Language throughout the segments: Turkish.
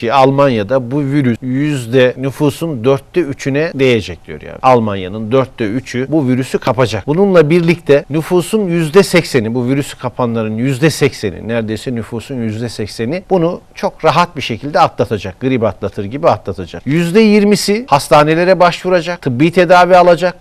ki Almanya'da bu virüs yüzde nüfusun dörtte üçüne değecek diyor yani. Almanya'nın dörtte üçü bu virüsü kapacak. Bununla birlikte nüfusun yüzde sekseni bu virüsü kapanların yüzde sekseni neredeyse nüfusun yüzde sekseni bunu çok rahat bir şekilde atlatacak. Grip atlatır gibi atlatacak. Yüzde yirmisi hastanelere başvuracak, tıbbi tedavi alacak.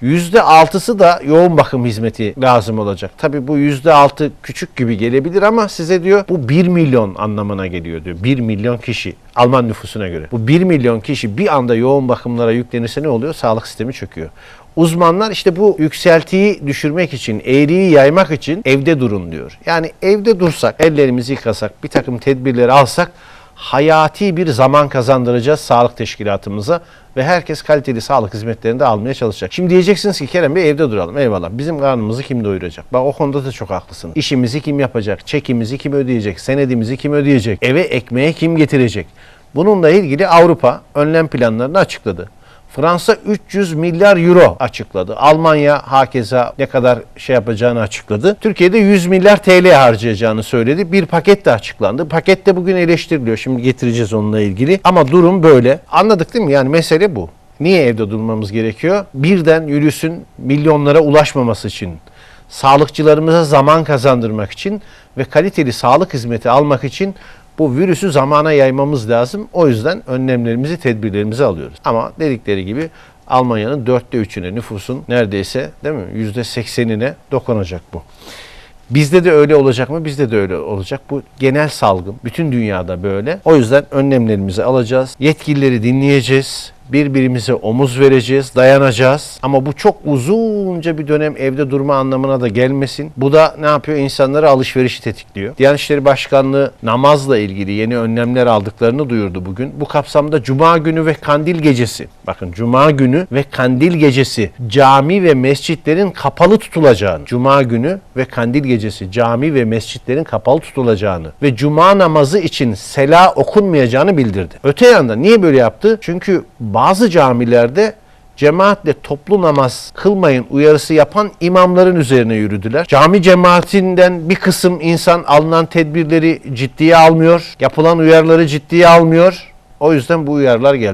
Yüzde altısı da yoğun bakım hizmeti lazım olacak. Tabii bu yüzde altı küçük gibi gelebilir ama size diyor bu 1 milyon anlamına geliyor diyor. 1 milyon kişi Alman nüfusuna göre. Bu 1 milyon kişi bir anda yoğun bakımlara yüklenirse ne oluyor? Sağlık sistemi çöküyor. Uzmanlar işte bu yükseltiyi düşürmek için, eğriyi yaymak için evde durun diyor. Yani evde dursak, ellerimizi yıkasak, bir takım tedbirleri alsak hayati bir zaman kazandıracağız sağlık teşkilatımıza ve herkes kaliteli sağlık hizmetlerini de almaya çalışacak. Şimdi diyeceksiniz ki Kerem Bey evde duralım. Eyvallah. Bizim karnımızı kim doyuracak? Bak o konuda da çok haklısınız. İşimizi kim yapacak? Çekimizi kim ödeyecek? Senedimizi kim ödeyecek? Eve ekmeğe kim getirecek? Bununla ilgili Avrupa önlem planlarını açıkladı. Fransa 300 milyar euro açıkladı. Almanya hakeza ne kadar şey yapacağını açıkladı. Türkiye'de 100 milyar TL harcayacağını söyledi. Bir paket de açıklandı. Paket de bugün eleştiriliyor. Şimdi getireceğiz onunla ilgili. Ama durum böyle. Anladık değil mi? Yani mesele bu. Niye evde durmamız gerekiyor? Birden virüsün milyonlara ulaşmaması için, sağlıkçılarımıza zaman kazandırmak için ve kaliteli sağlık hizmeti almak için bu virüsü zamana yaymamız lazım. O yüzden önlemlerimizi, tedbirlerimizi alıyoruz. Ama dedikleri gibi Almanya'nın dörtte üçüne nüfusun neredeyse değil mi yüzde seksenine dokunacak bu. Bizde de öyle olacak mı? Bizde de öyle olacak. Bu genel salgın. Bütün dünyada böyle. O yüzden önlemlerimizi alacağız. Yetkilileri dinleyeceğiz. Birbirimize omuz vereceğiz, dayanacağız. Ama bu çok uzunca bir dönem evde durma anlamına da gelmesin. Bu da ne yapıyor? İnsanları alışverişi tetikliyor. Diyanet İşleri Başkanlığı namazla ilgili yeni önlemler aldıklarını duyurdu bugün. Bu kapsamda Cuma günü ve Kandil gecesi, bakın Cuma günü ve Kandil gecesi cami ve mescitlerin kapalı tutulacağını, Cuma günü ve Kandil gecesi cami ve mescitlerin kapalı tutulacağını ve Cuma namazı için sela okunmayacağını bildirdi. Öte yandan niye böyle yaptı? Çünkü bazı camilerde cemaatle toplu namaz kılmayın uyarısı yapan imamların üzerine yürüdüler. Cami cemaatinden bir kısım insan alınan tedbirleri ciddiye almıyor, yapılan uyarıları ciddiye almıyor. O yüzden bu uyarılar geldi.